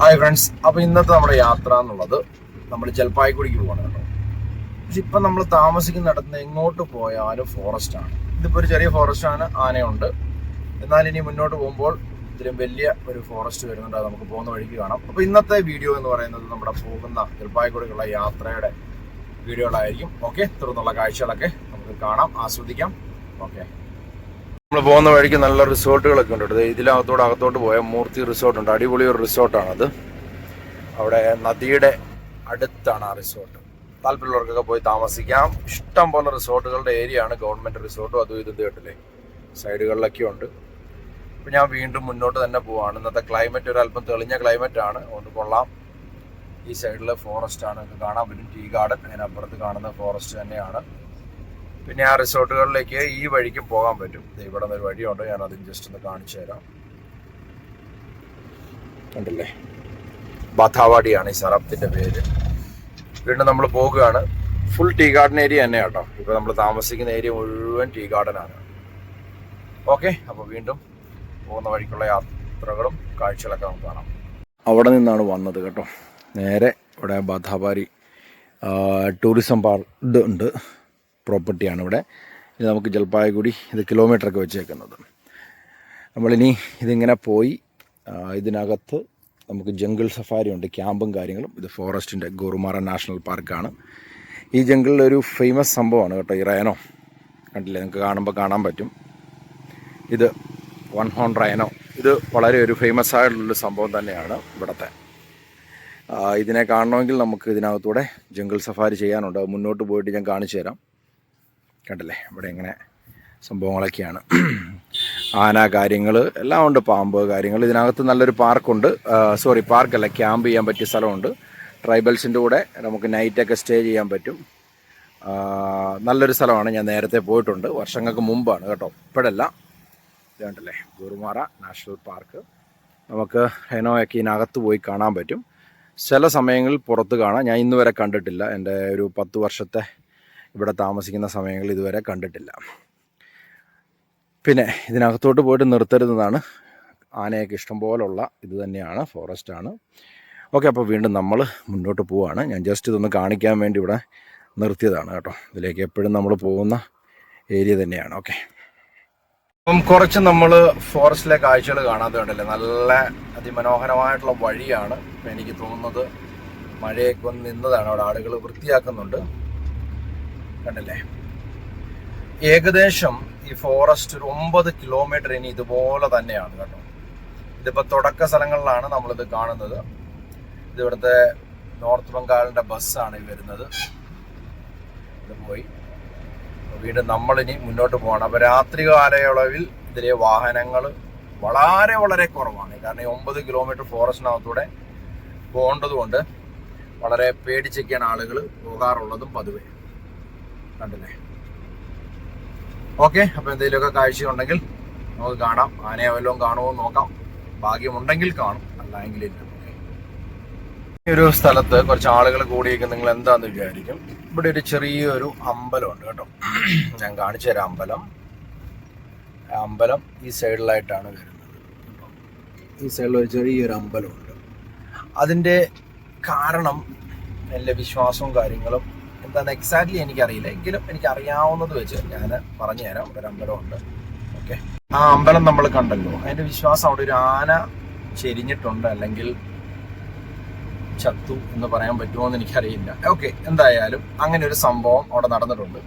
Hi friends അപ്പോൾ ഇന്നത്തെ നമ്മുടെ യാത്ര എന്നുള്ളത് നമ്മൾ ജൽപ്പായ്ക്കുടിക്ക് പോകണം കേട്ടോ. പക്ഷെ ഇപ്പൊ നമ്മൾ താമസിക്കുന്നിടത്ത് എങ്ങോട്ട് പോയാലും ഫോറസ്റ്റ് ആണ്. ഇതിപ്പോ ഒരു ചെറിയ ഫോറസ്റ്റ് ആണ് ആനയുണ്ട്. എന്നാൽ ഇനി മുന്നോട്ട് പോകുമ്പോൾ ഇതിലും വലിയ ഒരു ഫോറസ്റ്റ് വരുന്നുണ്ട്. നമുക്ക് പോകുന്ന വഴിക്ക് കാണാം. അപ്പോൾ ഇന്നത്തെ വീഡിയോ എന്ന് പറയുന്നത് നമ്മുടെ പോകുന്ന ജൽപ്പായ്ക്കുടിക്കുള്ള യാത്രയുടെ വീഡിയോകളായിരിക്കും ഓക്കെ തുടർന്നുള്ള കാഴ്ചകളൊക്കെ നമുക്ക് കാണാം ആസ്വദിക്കാം. ഓക്കെ നമ്മൾ പോകുന്ന വഴിക്ക് നല്ല റിസോർട്ടുകളൊക്കെ ഉണ്ട്. ഇതിലകത്തോട് അകത്തോട്ട് പോയ മൂർത്തി റിസോർട്ടുണ്ട് അടിപൊളി ഒരു റിസോർട്ടാണത്. അവിടെ നദിയുടെ അടുത്താണ് ആ റിസോർട്ട്. താല്പര്യമുള്ളവർക്കൊക്കെ പോയി താമസിക്കാം. ഇഷ്ടം പോലെ റിസോർട്ടുകളുടെ ഏരിയ ആണ് ഗവൺമെന്റ് റിസോർട്ടും അതും ഇതും കേട്ടില്ലേ? സൈഡുകളിലൊക്കെ ഉണ്ട്. ഇപ്പം ഞാൻ വീണ്ടും മുന്നോട്ട് തന്നെ പോവാണ്. ഇന്നത്തെ ക്ലൈമറ്റ് ഒരു അല്പം തെളിഞ്ഞ ക്ലൈമറ്റ് ആണ്. അതുകൊണ്ട് കൊള്ളാം. ഈ സൈഡിൽ ഫോറസ്റ്റ് ആണ്. കാണാൻ പറ്റും. Tea garden. അതിനപ്പുറത്ത് കാണുന്ന ഫോറസ്റ്റ് തന്നെയാണ്. പിന്നെ ആ റിസോർട്ടുകളിലേക്ക് ഈ വഴിക്ക് പോകാൻ പറ്റും. ഇവിടെ നിന്ന് ഒരു വഴിയുണ്ട്. ഞാൻ അതിന് ജസ്റ്റ് ഒന്ന് കാണിച്ചു തരാം. കണ്ടില്ലേ? ബാഥാവാടിയാണ് ഈ സ്ഥലത്തിന്റെ പേര്. വീണ്ടും നമ്മൾ പോകുകയാണ്. ഫുൾ ടീ ഗാർഡൻ ഏരിയ തന്നെ കേട്ടോ. ഇപ്പൊ നമ്മൾ താമസിക്കുന്ന ഏരിയ മുഴുവൻ ടീ ഗാർഡൻ ആണ്. ഓക്കെ അപ്പൊ വീണ്ടും പോകുന്ന വഴിക്കുള്ള യാത്രകളും കാഴ്ചകളൊക്കെ നമുക്ക് കാണാം. അവിടെ നിന്നാണ് വന്നത് കേട്ടോ. നേരെ ഇവിടെ ബാധാബാരി ടൂറിസം പാർക്ക് ഉണ്ട്. പ്രോപ്പർട്ടിയാണ് ഇവിടെ. ഇത് നമുക്ക് ജൽപ്പായഗുടി ഇത് കിലോമീറ്ററൊക്കെ വെച്ചേക്കുന്നത്. നമ്മളിനി ഇതിങ്ങനെ പോയി ഇതിനകത്ത് നമുക്ക് ജംഗിൾ സഫാരി ഉണ്ട് ക്യാമ്പും കാര്യങ്ങളും. ഇത് ഫോറസ്റ്റിന്റെ ഗോറുമാറ നാഷണൽ പാർക്കാണ്. ഈ ജംഗിളിൽ ഒരു ഫേമസ് സംഭവമാണ് കേട്ടോ ഈ റയനോ കണ്ടില്ലേ? നിങ്ങൾക്ക് കാണുമ്പോൾ കാണാൻ പറ്റും. ഇത് വൺ ഹോൺ റയനോ ഇത് വളരെ ഒരു ഫേമസ് ആയിട്ടുള്ളൊരു സംഭവം തന്നെയാണ് ഇവിടുത്തെ. ഇതിനെ കാണണമെങ്കിൽ നമുക്ക് ഇതിനകത്തൂടെ ജംഗിൾ സഫാരി ചെയ്യാനുണ്ട്. മുന്നോട്ട് പോയിട്ട് ഞാൻ കാണിച്ചു തരാം കണ്ടില്ലേ? ഇവിടെ ഇങ്ങനെ സംഭവങ്ങളൊക്കെയാണ്. ആന കാര്യങ്ങൾ എല്ലാം ഉണ്ട് പാമ്പ് കാര്യങ്ങൾ. ഇതിനകത്ത് നല്ലൊരു പാർക്കുണ്ട്. സോറി പാർക്കല്ല ക്യാമ്പ് ചെയ്യാൻ പറ്റിയ സ്ഥലമുണ്ട്. ട്രൈബൽസിന്റെ കൂടെ നമുക്ക് നൈറ്റൊക്കെ സ്റ്റേ ചെയ്യാൻ പറ്റും. നല്ലൊരു സ്ഥലമാണ്. ഞാൻ നേരത്തെ പോയിട്ടുണ്ട്. വർഷങ്ങൾക്ക് മുമ്പാണ് കേട്ടോ. ഇപ്പോഴല്ല. ഇതുണ്ടല്ലേ ഗുരുമാറ നാഷണൽ പാർക്ക്. നമുക്ക് ഹെനോയൊക്കെ ഇതിനകത്ത് പോയി കാണാൻ പറ്റും. ചില സമയങ്ങളിൽ പുറത്ത് കാണാം. ഞാൻ ഇന്നുവരെ കണ്ടിട്ടില്ല. എന്റെ ഒരു പത്ത് വർഷത്തെ ഇവിടെ താമസിക്കുന്ന സമയങ്ങളിൽ ഇതുവരെ കണ്ടിട്ടില്ല. പിന്നെ ഇതിനകത്തോട്ട് പോയിട്ട് നിർത്തരുതെന്നാണ് ആനയൊക്കെ ഇഷ്ടംപോലുള്ള ഇത് തന്നെയാണ് ഫോറസ്റ്റാണ് ഓക്കെ അപ്പോൾ വീണ്ടും നമ്മൾ മുന്നോട്ട് പോവുകയാണ് ഞാൻ ജസ്റ്റ് ഇതൊന്ന് കാണിക്കാൻ വേണ്ടി ഇവിടെ നിർത്തിയതാണ് കേട്ടോ. ഇതിലേക്ക് എപ്പോഴും നമ്മൾ പോകുന്ന ഏരിയ തന്നെയാണ്. ഓക്കെ. അപ്പം കുറച്ച് നമ്മൾ ഫോറസ്റ്റിലെ കാഴ്ചകൾ കാണാതെ ഉണ്ടല്ലേ നല്ല അതിമനോഹരമായിട്ടുള്ള വഴിയാണ് എനിക്ക് തോന്നുന്നത്. മഴയൊക്കെ വന്ന് നിന്നതാണ് അവിടെ ആളുകൾ വൃത്തിയാക്കുന്നുണ്ട്. കണ്ടില്ലേ? ഏകദേശം ഈ ഫോറസ്റ്റ് ഒരു ഒമ്പത് കിലോമീറ്റർ ഇനി ഇതുപോലെ തന്നെയാണ് കേട്ടോ. ഇതിപ്പോ തുടക്ക സ്ഥലങ്ങളിലാണ് നമ്മളിത് കാണുന്നത്. ഇത് ഇവിടുത്തെ നോർത്ത് ബംഗാളിന്റെ ബസ്സാണ് ഈ വരുന്നത്. ഇത് പോയി. വീണ്ടും നമ്മളിനി മുന്നോട്ട് പോകണം അപ്പോൾ രാത്രി കാലയളവിൽ ഇതിലെ വാഹനങ്ങൾ വളരെ വളരെ കുറവാണ്. കാരണം ഈ ഒമ്പത് കിലോമീറ്റർ ഫോറസ്റ്റിനകത്തൂടെ പോകേണ്ടതുകൊണ്ട് വളരെ പേടിച്ചൊക്കെയാണ് ആളുകൾ പോകാറുള്ളതും പതിവേ. കണ്ടില്ലേ? ഓക്കെ അപ്പൊ എന്തെങ്കിലുമൊക്കെ കാഴ്ചയുണ്ടെങ്കിൽ നമുക്ക് കാണാം. ആനയെ വല്ലതും കാണുമോ നോക്കാം. ഭാഗ്യമുണ്ടെങ്കിൽ കാണും. അല്ലെങ്കിൽ ഇല്ല. ഒരു സ്ഥലത്ത് കുറച്ച് ആളുകൾ കൂടിയൊക്കെ നിങ്ങൾ എന്താന്ന് വിചാരിക്കും. ഇവിടെ ഒരു ചെറിയൊരു അമ്പലമുണ്ട് കേട്ടോ. ഞാൻ കാണിച്ചു തരാം അമ്പലം. അമ്പലം ഈ സൈഡിലായിട്ടാണ് വരുന്നത്. ഈ സൈഡിൽ ഒരു ചെറിയൊരു അമ്പലമുണ്ട്. അതിന്റെ കാരണം എന്റെ വിശ്വാസവും കാര്യങ്ങളും എന്താണ് എക്സാക്ട്ലി എനിക്കറിയില്ല. എങ്കിലും എനിക്ക് അറിയാവുന്നത് വെച്ച് ഞാൻ പറഞ്ഞു തരാം ഒരു അമ്പലമുണ്ട്. ഓക്കെ ആ അമ്പലം നമ്മൾ കണ്ടല്ലോ. അതിന്റെ വിശ്വാസം അവിടെ ഒരു ആന ചെരിഞ്ഞിട്ടുണ്ട്. അല്ലെങ്കിൽ ചത്തു എന്ന് പറയാൻ പറ്റുമോ എന്ന് എനിക്കറിയില്ല. ഓക്കെ എന്തായാലും അങ്ങനെ ഒരു സംഭവം അവിടെ നടന്നിട്ടുണ്ട്.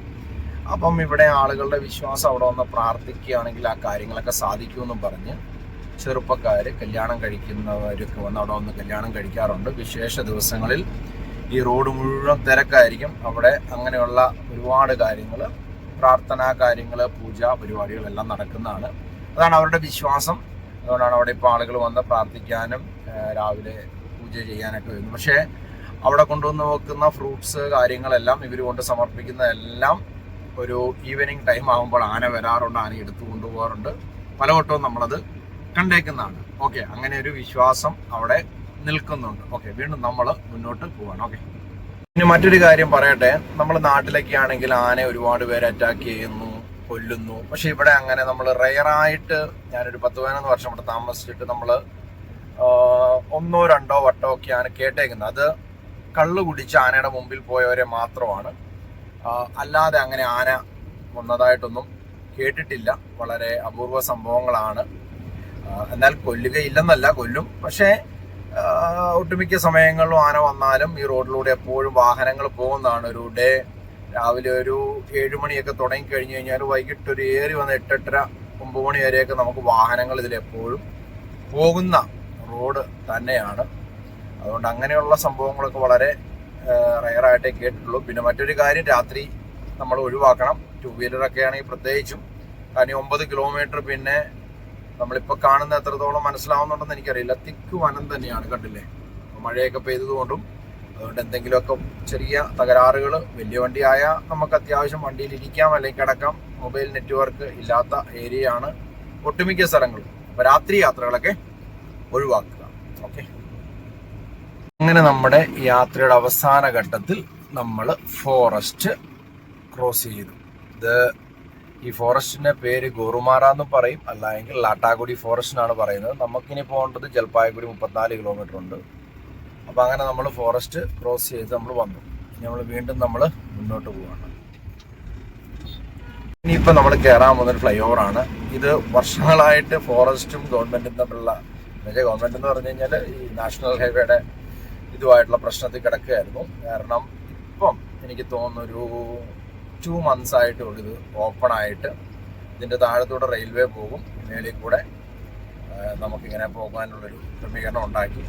അപ്പം ഇവിടെ ആളുകളുടെ വിശ്വാസം അവിടെ വന്ന് പ്രാർത്ഥിക്കുകയാണെങ്കിൽ ആ കാര്യങ്ങളൊക്കെ സാധിക്കുമെന്നും പറഞ്ഞ് ചെറുപ്പക്കാർ കല്യാണം കഴിക്കുന്നവരൊക്കെ വന്ന് അവിടെ വന്ന് കല്യാണം കഴിക്കാറുണ്ട്. വിശേഷ ദിവസങ്ങളിൽ ഈ റോഡ് മുഴുവൻ തിരക്കായിരിക്കും. അവിടെ അങ്ങനെയുള്ള ഒരുപാട് കാര്യങ്ങൾ പ്രാർത്ഥനാ കാര്യങ്ങൾ പൂജ പരിപാടികളെല്ലാം നടക്കുന്നതാണ്. അതാണ് അവരുടെ വിശ്വാസം. അതുകൊണ്ടാണ് അവിടെ ഇപ്പോൾ ആളുകൾ വന്ന് പ്രാർത്ഥിക്കാനും രാവിലെ പൂജ ചെയ്യാനൊക്കെ വരുന്നു പക്ഷേ അവിടെ കൊണ്ടുവന്ന് വെക്കുന്ന ഫ്രൂട്ട്സ് കാര്യങ്ങളെല്ലാം ഇവർ കൊണ്ട് സമർപ്പിക്കുന്നതെല്ലാം ഒരു ഈവനിങ് ടൈം ആകുമ്പോൾ ആന വരാറുണ്ട് ആന എടുത്തു കൊണ്ടുപോകാറുണ്ട്. പലവട്ടവും നമ്മളത് കണ്ടേക്കുന്നതാണ്. ഓക്കെ അങ്ങനെ ഒരു വിശ്വാസം അവിടെ നിൽക്കുന്നുണ്ട്. ഓക്കെ വീണ്ടും നമ്മൾ മുന്നോട്ട് പോവാണ്. ഓക്കെ ഇനി മറ്റൊരു കാര്യം പറയട്ടെ. നമ്മൾ നാട്ടിലൊക്കെ ആണെങ്കിൽ ആന ഒരുപാട് പേര് അറ്റാക്ക് ചെയ്യുന്നു കൊല്ലുന്നു. പക്ഷെ ഇവിടെ അങ്ങനെ നമ്മൾ റയറായിട്ട് ഞാനൊരു പത്ത് പതിനൊന്ന് വർഷം ഇവിടെ താമസിച്ചിട്ട് നമ്മൾ ഒന്നോ രണ്ടോ വട്ടോ ഒക്കെയാണ് കേട്ടേക്കുന്നത്. അത് കള്ള് കുടിച്ച് ആനയുടെ മുമ്പിൽ പോയവരെ മാത്രമാണ്. അല്ലാതെ അങ്ങനെ ആന വന്നതായിട്ടൊന്നും കേട്ടിട്ടില്ല. വളരെ അപൂർവ സംഭവങ്ങളാണ്. എന്നാൽ കൊല്ലുകയില്ലെന്നല്ല കൊല്ലും. പക്ഷേ ഒട്ടുമിക്ക സമയങ്ങളിലും ആന വന്നാലും ഈ റോഡിലൂടെ എപ്പോഴും വാഹനങ്ങൾ പോകുന്നതാണ്. ഒരു ഡേ രാവിലെ ഒരു ഏഴ് മണിയൊക്കെ തുടങ്ങി കഴിഞ്ഞു കഴിഞ്ഞാൽ വൈകിട്ട് ഒരു ഏറി വന്ന് എട്ടെട്ടര ഒമ്പത് മണി വരെയൊക്കെ നമുക്ക് വാഹനങ്ങൾ ഇതിൽ എപ്പോഴും പോകുന്ന റോഡ് തന്നെയാണ്. അതുകൊണ്ട് അങ്ങനെയുള്ള സംഭവങ്ങളൊക്കെ വളരെ റയറായിട്ടേ കേട്ടിട്ടുള്ളൂ. പിന്നെ മറ്റൊരു കാര്യം രാത്രി നമ്മൾ ഒഴിവാക്കണം. ടു വീലറൊക്കെ ആണെങ്കിൽ പ്രത്യേകിച്ചും. കാരണം ഒമ്പത് കിലോമീറ്റർ പിന്നെ നമ്മളിപ്പോൾ കാണുന്ന എത്രത്തോളം മനസ്സിലാവുന്നുണ്ടെന്ന് എനിക്കറിയില്ല. തിക്ക് വനം തന്നെയാണ് കണ്ടില്ലേ? മഴയൊക്കെ പെയ്തതുകൊണ്ടും അതുകൊണ്ട് എന്തെങ്കിലുമൊക്കെ ചെറിയ തകരാറുകൾ വലിയ വണ്ടിയായ നമുക്ക് അത്യാവശ്യം വണ്ടിയിൽ ഇരിക്കാം അല്ലെങ്കിൽ കിടക്കാം. മൊബൈൽ നെറ്റ്വർക്ക് ഇല്ലാത്ത ഏരിയയാണ് ഒട്ടുമിക്ക സ്ഥലങ്ങളും. അപ്പോൾ രാത്രി യാത്രകളൊക്കെ ഒഴിവാക്കുക. ഓക്കെ? അങ്ങനെ നമ്മുടെ യാത്രയുടെ അവസാന ഘട്ടത്തിൽ നമ്മൾ ഫോറസ്റ്റ് ക്രോസ് ചെയ്തു. ഇത് ഈ ഫോറസ്റ്റിന്റെ പേര് ഗോറുമാറ എന്ന് പറയും. അല്ലെങ്കിൽ ലാട്ടാഗുടി ഫോറസ്റ്റ് എന്നാണ് പറയുന്നത്. നമുക്കിനി പോകേണ്ടത് ജൽപായഗുടി മുപ്പത്തിനാല് കിലോമീറ്റർ ഉണ്ട്. അപ്പൊ അങ്ങനെ നമ്മൾ ഫോറസ്റ്റ് ക്രോസ് ചെയ്ത് നമ്മൾ വന്നു. ഇനി നമ്മൾ വീണ്ടും നമ്മൾ മുന്നോട്ട് പോവാണ്. ഇനിയിപ്പോൾ നമ്മൾ കയറാൻ പോകുന്നൊരു ഫ്ലൈ ഓവറാണ് ഇത് വർഷങ്ങളായിട്ട് ഫോറസ്റ്റും ഗവൺമെന്റും തമ്മിലുള്ള എന്നുവെച്ചാൽ ഗവൺമെന്റ് എന്ന് പറഞ്ഞു കഴിഞ്ഞാൽ ഈ നാഷണൽ ഹൈവേയുടെ ഇതുമായിട്ടുള്ള പ്രശ്നത്തിൽ കിടക്കുകയായിരുന്നു. കാരണം ഇപ്പം എനിക്ക് തോന്നുന്നു ഒരു ടു മന്ത്സ് ആയിട്ട് ഇത് ഓപ്പൺ ആയിട്ട് ഇതിന്റെ താഴത്തൂടെ റെയിൽവേ പോകും. മേളിൽ കൂടെ നമുക്കിങ്ങനെ പോകാനുള്ളൊരു ക്രമീകരണം ഉണ്ടാക്കി.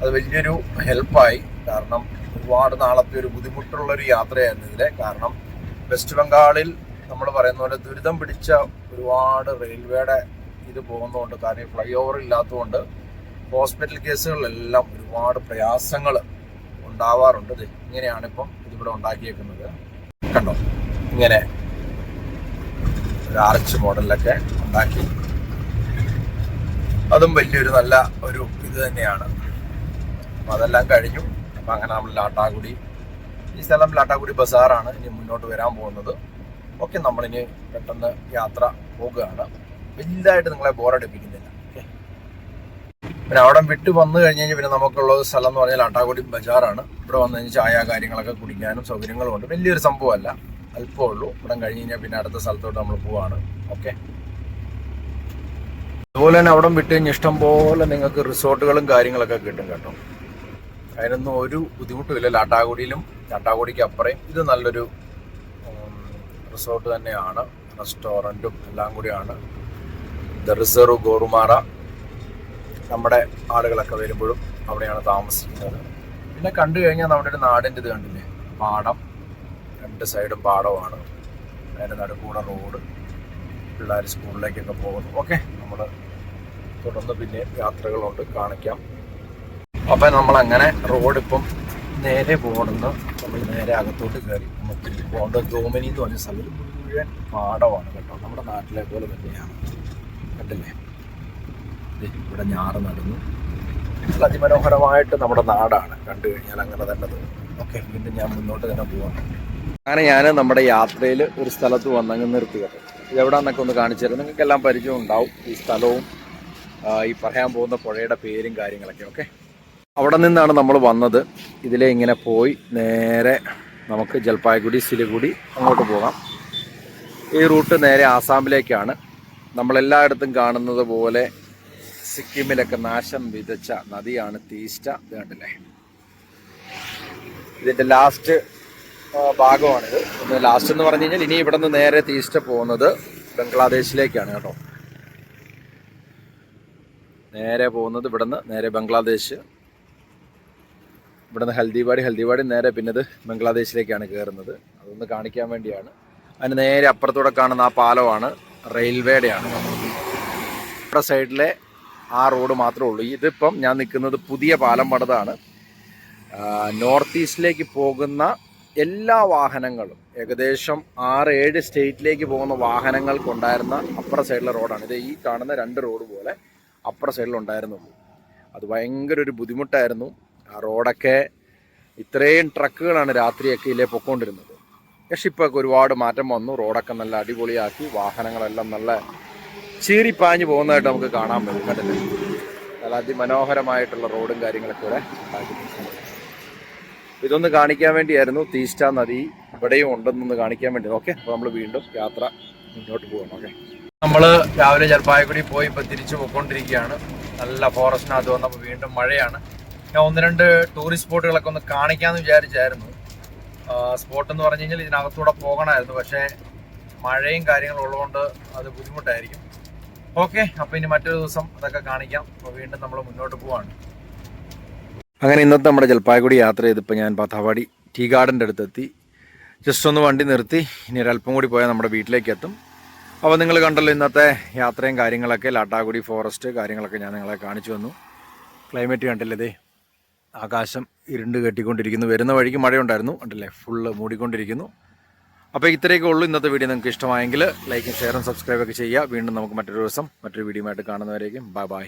അത് വലിയൊരു ഹെൽപ്പായി കാരണം ഒരുപാട് നാളത്തെ ഒരു ബുദ്ധിമുട്ടുള്ളൊരു യാത്രയായിരുന്നു ഇതിലെ. കാരണം വെസ്റ്റ് ബംഗാളിൽ നമ്മൾ പറയുന്ന പോലെ ദുരിതം പിടിച്ച ഒരുപാട് റെയിൽവേയുടെ ഇത് പോകുന്നതുകൊണ്ട് കാരണം ഈ ഫ്ലൈ ഓവർ ഇല്ലാത്തതുകൊണ്ട് ഹോസ്പിറ്റൽ കേസുകളിലെല്ലാം ഒരുപാട് പ്രയാസങ്ങൾ ഉണ്ടാവാറുണ്ട്. ഇങ്ങനെയാണ് ഇപ്പം ഇതിവിടെ ഉണ്ടാക്കിയേക്കുന്നത്? കണ്ടോ? ഇങ്ങനെ ഒരു ആർച്ച് മോഡലിലൊക്കെ ഉണ്ടാക്കി. അതും വലിയൊരു നല്ല ഒരു ഇത് തന്നെയാണ്. അപ്പം അതെല്ലാം കഴിഞ്ഞു. അപ്പം അങ്ങനെ നമ്മൾ ലാട്ടാകുടി ഈ സ്ഥലം ലാട്ടാകുടി ബസാറാണ് ഇനി മുന്നോട്ട് വരാൻ പോകുന്നത്. ഓക്കെ നമ്മളിനി പെട്ടെന്ന് യാത്ര പോകുകയാണ്. വലുതായിട്ട് നിങ്ങളെ ബോറടിപ്പിക്കുന്നില്ല പിന്നെ അവിടെ വിട്ട് വന്നു കഴിഞ്ഞ് കഴിഞ്ഞാൽ പിന്നെ നമുക്കുള്ള സ്ഥലം എന്ന് പറഞ്ഞാൽ ലാട്ടാകുടി ബജാറാണ് ഇവിടെ വന്നു കഴിഞ്ഞാൽ ചായ കാര്യങ്ങളൊക്കെ കുടിക്കാനും സൗകര്യങ്ങളും ഉണ്ട്. വലിയൊരു സംഭവമല്ല. അല്പമേ ഉള്ളൂ. ഇവിടെ കഴിഞ്ഞ് കഴിഞ്ഞാൽ പിന്നെ അടുത്ത സ്ഥലത്തോട്ട് നമ്മൾ പോവാണ്. ഓക്കെ? അതുപോലെ തന്നെ അവിടെ വിട്ട് കഴിഞ്ഞാൽ ഇഷ്ടംപോലെ നിങ്ങൾക്ക് റിസോർട്ടുകളും കാര്യങ്ങളൊക്കെ കിട്ടും കേട്ടോ. അതിനൊന്നും ഒരു ബുദ്ധിമുട്ടുമില്ല. ലാട്ടാകുടിയിലും ലാട്ടാകുടിക്ക് അപ്പുറം ഇത് നല്ലൊരു റിസോർട്ട് തന്നെയാണ്. റെസ്റ്റോറന്റും എല്ലാം കൂടിയാണ്. ദ റിസർവ് ഗോറുമാറ നമ്മുടെ ആളുകളൊക്കെ വരുമ്പോഴും അവിടെയാണ് താമസിക്കുന്നത്. പിന്നെ കണ്ടു കഴിഞ്ഞാൽ നമ്മുടെ ഒരു നാടിന്റെ ഇത് കണ്ടില്ലേ? പാടം. രണ്ട് സൈഡും പാടമാണ് അതിന്റെ നടുക്കൂടെ റോഡ് പിള്ളേർ സ്കൂളിലേക്കൊക്കെ പോകുന്നു. ഓക്കെ നമ്മൾ തുടർന്ന് പിന്നെ യാത്രകളുണ്ട് കാണിക്കാം. അപ്പം നമ്മളങ്ങനെ റോഡിപ്പം നേരെ പോകണമെന്ന് നമ്മൾ നേരെ അകത്തോട്ട് കയറി. നമുക്ക് പോകേണ്ട ഗോമനി എന്ന് പറഞ്ഞ സ്ഥലം മുഴുവൻ പാടമാണ് കേട്ടോ. നമ്മുടെ നാട്ടിലെ പോലെ തന്നെയാണ്. കണ്ടില്ലേ? ഇവിടെ ഞാറ് നടന്നു. അതിമനോഹരമായിട്ട് നമ്മുടെ നാടാണ്. കണ്ടു കഴിഞ്ഞാൽ അങ്ങനെ തോന്നും ഓക്കെ വീണ്ടും ഞാൻ മുന്നോട്ട് തന്നെ പോവാം. അങ്ങനെ ഞാൻ നമ്മുടെ യാത്രയിൽ ഒരു സ്ഥലത്ത് വന്നങ്ങ് നിർത്തി കേട്ടോ. ഇതെവിടാന്നൊക്കെ ഒന്ന് കാണിച്ചു തരാം. നിങ്ങൾക്കെല്ലാം പരിചയം ഉണ്ടാവും ഈ സ്ഥലവും ഈ പറയാൻ പോകുന്ന പുഴയുടെ പേരും കാര്യങ്ങളൊക്കെ ഓക്കെ? അവിടെ നിന്നാണ് നമ്മൾ വന്നത്. ഇതിലെ ഇങ്ങനെ പോയി നേരെ നമുക്ക് ജൽപ്പായ്ഗുഡി സിലിഗുഡി അങ്ങോട്ട് പോകാം. ഈ റൂട്ട് നേരെ ആസാമിലേക്കാണ്. നമ്മളെല്ലായിടത്തും കാണുന്നത് പോലെ സിക്കിമിലൊക്കെ നാശം വിതച്ച നദിയാണ് തീസ്റ്റ വേണ്ടല്ലേ ഇതിന്റെ ലാസ്റ്റ് ഭാഗമാണിത്. ഒന്ന് ലാസ്റ്റ് എന്ന് പറഞ്ഞു കഴിഞ്ഞാൽ ഇനി ഇവിടെ നിന്ന് നേരെ തീസ്റ്റ പോകുന്നത് ബംഗ്ലാദേശിലേക്കാണ് കേട്ടോ. നേരെ പോകുന്നത് ഇവിടുന്ന് നേരെ ബംഗ്ലാദേശ്. ഇവിടുന്ന് ഹൽദിവാടി ഹൽദിവാടി നേരെ പിന്നെ ഇത് ബംഗ്ലാദേശിലേക്കാണ് കയറുന്നത് അതൊന്ന് കാണിക്കാൻ വേണ്ടിയാണ്. അതിന് നേരെ അപ്പുറത്തൂടെ കാണുന്ന ആ പാലമാണ് റെയിൽവേയുടെയാണ്. ഇവിടെ സൈഡിലെ ആ റോഡ് മാത്രമേ ഉള്ളൂ. ഇതിപ്പം ഞാൻ നിൽക്കുന്നത് പുതിയ പാലം പടതാണ് നോർത്ത് ഈസ്റ്റിലേക്ക് പോകുന്ന എല്ലാ വാഹനങ്ങളും ഏകദേശം ആറ് ഏഴ് സ്റ്റേറ്റിലേക്ക് പോകുന്ന വാഹനങ്ങൾക്കുണ്ടായിരുന്ന അപ്പുറ സൈഡിലെ റോഡാണ്. ഇത് ഈ കാണുന്ന രണ്ട് റോഡ് പോലെ അപ്പുറ സൈഡിലുണ്ടായിരുന്നുള്ളൂ അത് ഭയങ്കര ഒരു ബുദ്ധിമുട്ടായിരുന്നു. ആ റോഡൊക്കെ ഇത്രയും ട്രക്കുകളാണ് രാത്രിയൊക്കെ ഇതിലെ പൊക്കോണ്ടിരുന്നത്. പക്ഷെ ഇപ്പോൾ ഒക്കെ ഒരുപാട് മാറ്റം വന്നു. റോഡൊക്കെ നല്ല അടിപൊളിയാക്കി. വാഹനങ്ങളെല്ലാം നല്ല ചീറിപ്പാഞ്ഞ് പോകുന്നതായിട്ട് നമുക്ക് കാണാൻ പറ്റും. കണ്ടില്ലേ? നല്ല അതിമനോഹരമായിട്ടുള്ള റോഡും കാര്യങ്ങളൊക്കെ ഇവിടെ. ഇതൊന്ന് കാണിക്കാൻ വേണ്ടിയായിരുന്നു തീസ്റ്റ നദി ഇവിടെയും ഉണ്ടെന്നൊന്ന് കാണിക്കാൻ വേണ്ടി. ഓക്കെ അപ്പോൾ നമ്മൾ വീണ്ടും യാത്ര മുന്നോട്ട് പോകണം ഓക്കെ. നമ്മൾ രാവിലെ ചെറുപ്പായക്കുടി പോയി ഇപ്പോൾ തിരിച്ചു പോയിക്കൊണ്ടിരിക്കുകയാണ്. നല്ല ഫോറസ്റ്റിനകത്ത് വന്നപ്പോൾ വീണ്ടും മഴയാണ്. ഞാൻ ഒന്ന് രണ്ട് ടൂറിസ്റ്റ് സ്പോട്ടുകളൊക്കെ ഒന്ന് കാണിക്കാമെന്ന് വിചാരിച്ചായിരുന്നു. സ്പോട്ട് എന്ന് പറഞ്ഞു കഴിഞ്ഞാൽ ഇതിനകത്തൂടെ പോകണമായിരുന്നു. പക്ഷേ മഴയും കാര്യങ്ങളും ഉള്ളതുകൊണ്ട് അത് ബുദ്ധിമുട്ടായിരിക്കും. ഓക്കെ അപ്പോൾ ഇനി മറ്റൊരു ദിവസം അതൊക്കെ കാണിക്കാം. അപ്പോൾ വീണ്ടും നമ്മൾ മുന്നോട്ട് പോവാണ്. അങ്ങനെ ഇന്നത്തെ നമ്മുടെ ജൽപ്പായകുടി യാത്ര ചെയ്തിപ്പോൾ ഞാൻ പാത്താവാടി ടീ ഗാർഡന്റെ അടുത്തെത്തി. ജസ്റ്റ് ഒന്ന് വണ്ടി നിർത്തി. ഇനി ഒരല്പം കൂടി പോയാൽ നമ്മുടെ വീട്ടിലേക്ക് എത്തും. അപ്പോൾ നിങ്ങൾ കണ്ടല്ലോ ഇന്നത്തെ യാത്രയും കാര്യങ്ങളൊക്കെ. ലാട്ടാകുടി ഫോറസ്റ്റ് കാര്യങ്ങളൊക്കെ ഞാൻ നിങ്ങളെ കാണിച്ചു വന്നു ക്ലൈമറ്റ് കണ്ടില്ലേ ആകാശം ഇരുണ്ട് കെട്ടിക്കൊണ്ടിരിക്കുന്നു. വരുന്ന വഴിക്ക് മഴയുണ്ടായിരുന്നു. കണ്ടില്ലേ? ഫുള്ള് മൂടിക്കൊണ്ടിരിക്കുന്നു. അപ്പോൾ ഇത്രയൊക്കെ ഉള്ളൂ ഇന്നത്തെ വീഡിയോ. നിങ്ങൾക്ക് ഇഷ്ടമായെങ്കിൽ ലൈക്കും ഷെയറും സബ്സ്ക്രൈബൊക്കെ ചെയ്യുക. വീണ്ടും നമുക്ക് മറ്റൊരു ദിവസം മറ്റൊരു വീഡിയോ ആയിട്ട് കാണുന്നവരേക്കും. Bye bye